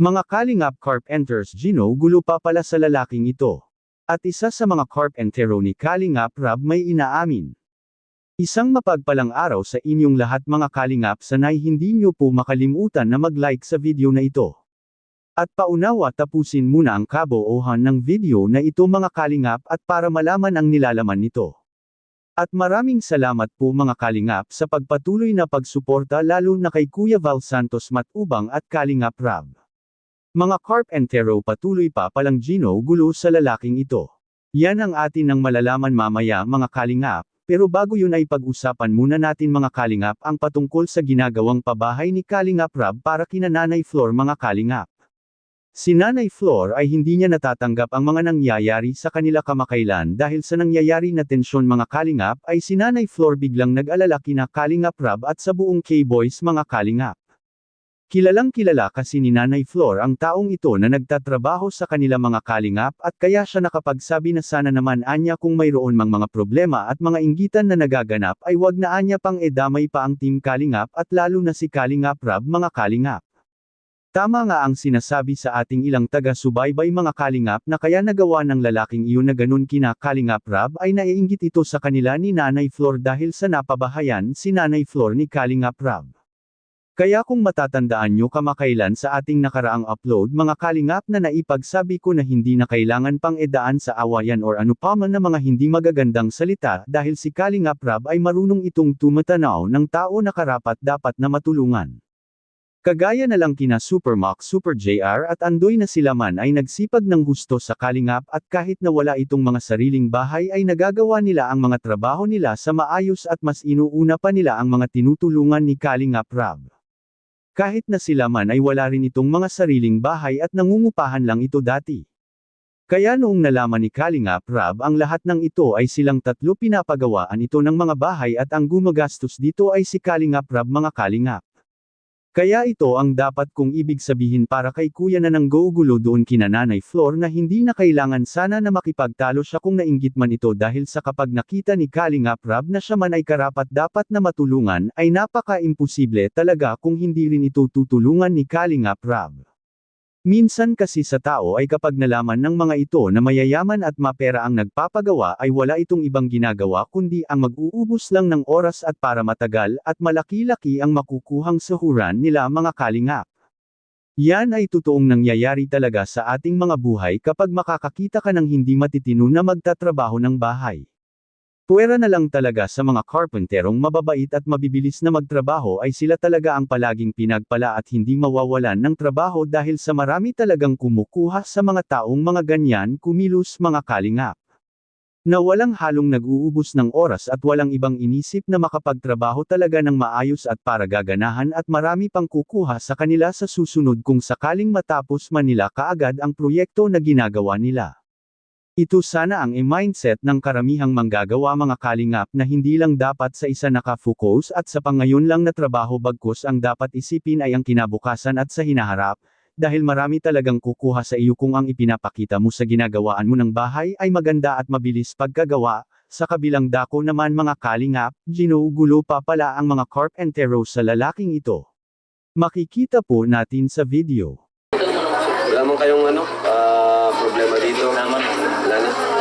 Mga kalingap carpenters Gino gulo pa pala sa lalaking ito. At isa sa mga carpentero ni Kalingap Rab may inaamin. Isang mapagpalang araw sa inyong lahat mga kalingap sanay hindi nyo po makalimutan na mag-like sa video na ito. At paunawa tapusin muna ang kaboohan ng video na ito mga kalingap at para malaman ang nilalaman nito. At maraming salamat po mga kalingap sa pagpatuloy na pagsuporta lalo na kay Kuya Val Santos Matubang at Kalingap Rab. Mga carpentero patuloy pa palang Gino gulo sa lalaking ito. Yan ang atin ang malalaman mamaya mga kalingap, pero bago yun ay pag-usapan muna natin mga kalingap ang patungkol sa ginagawang pabahay ni Kalingap Rab para kina Nanay Flor mga kalingap. Si Nanay Flor ay hindi niya natatanggap ang mga nangyayari sa kanila kamakailan dahil sa nangyayari na tensyon mga kalingap ay si Nanay Flor biglang nag-alala kina Kalingap Rab at sa buong K-Boys mga kalingap. Kilalang kilala kasi ni Nanay Flor ang taong ito na nagtatrabaho sa kanila mga kalingap at kaya siya nakapagsabi na sana naman anya kung mayroon mang mga problema at mga inggitan na nagaganap ay wag na anya pang edamay pa ang team kalingap at lalo na si Kalingap Rab mga kalingap. Tama nga ang sinasabi sa ating ilang taga-subaybay mga kalingap na kaya nagawa ng lalaking iyon na ganun kina Kalingap Rab ay naiinggit ito sa kanila ni Nanay Flor dahil sa napabahayan si Nanay Flor ni Kalingap Rab. Kaya kung matatandaan nyo kamakailan sa ating nakaraang upload mga kalingap na naipagsabi ko na hindi na kailangan pang edaan sa awayan or ano pa man na mga hindi magagandang salita dahil si Kalingap Rab ay marunong itong tumatanaw ng tao na karapat dapat na matulungan. Kagaya na lang kina Supermax Super JR at Andoy na sila man ay nagsipag ng gusto sa Kalingap at kahit na wala itong mga sariling bahay ay nagagawa nila ang mga trabaho nila sa maayos at mas inuuna pa nila ang mga tinutulungan ni Kalingap Rab. Kahit na sila man ay wala rin itong mga sariling bahay at nangungupahan lang ito dati. Kaya noong nalaman ni Kalingap Rab ang lahat ng ito ay silang tatlo pinapagawaan ito ng mga bahay at ang gumagastos dito ay si Kalingap Rab mga Kalingap. Kaya ito ang dapat kong ibig sabihin para kay kuya na nang gugulo doon kina Nanay Flor na hindi na kailangan sana na makipagtalo siya kung nainggit man ito dahil sa kapag nakita ni Kalingap Rab na siya man ay karapat dapat na matulungan ay napaka-imposible talaga kung hindi rin ito tutulungan ni Kalingap Rab. Minsan kasi sa tao ay kapag nalaman ng mga ito na mayayaman at mapera ang nagpapagawa ay wala itong ibang ginagawa kundi ang mag-uubos lang ng oras at para matagal at malaki-laki ang makukuhang sahuran nila mga kalingap. Yan ay totoong nangyayari talaga sa ating mga buhay kapag makakakita ka ng hindi matitino na magtatrabaho ng bahay. Puwera na lang talaga sa mga carpenterong mababait at mabibilis na magtrabaho ay sila talaga ang palaging pinagpala at hindi mawawalan ng trabaho dahil sa marami talagang kumukuha sa mga taong mga ganyan kumilos mga kalingap. Na walang halong nag-uubos ng oras at walang ibang inisip na makapagtrabaho talaga ng maayos at para gaganahan at marami pang kukuha sa kanila sa susunod kung sakaling matapos man nila kaagad ang proyekto na ginagawa nila. Ito sana ang e-mindset ng karamihang manggagawa mga kalingap na hindi lang dapat sa isa nakafocus at sa pangayon lang na trabaho bagkus ang dapat isipin ay ang kinabukasan at sa hinaharap, dahil marami talagang kukuha sa iyo kung ang ipinapakita mo sa ginagawaan mo ng bahay ay maganda at mabilis pagkagawa, sa kabilang dako naman mga kalingap, ginugulo pa pala ang mga carpentero sa lalaking ito. Makikita po natin sa video. Wala man kayong ano, ah, problema dito. Wala man. Wala na.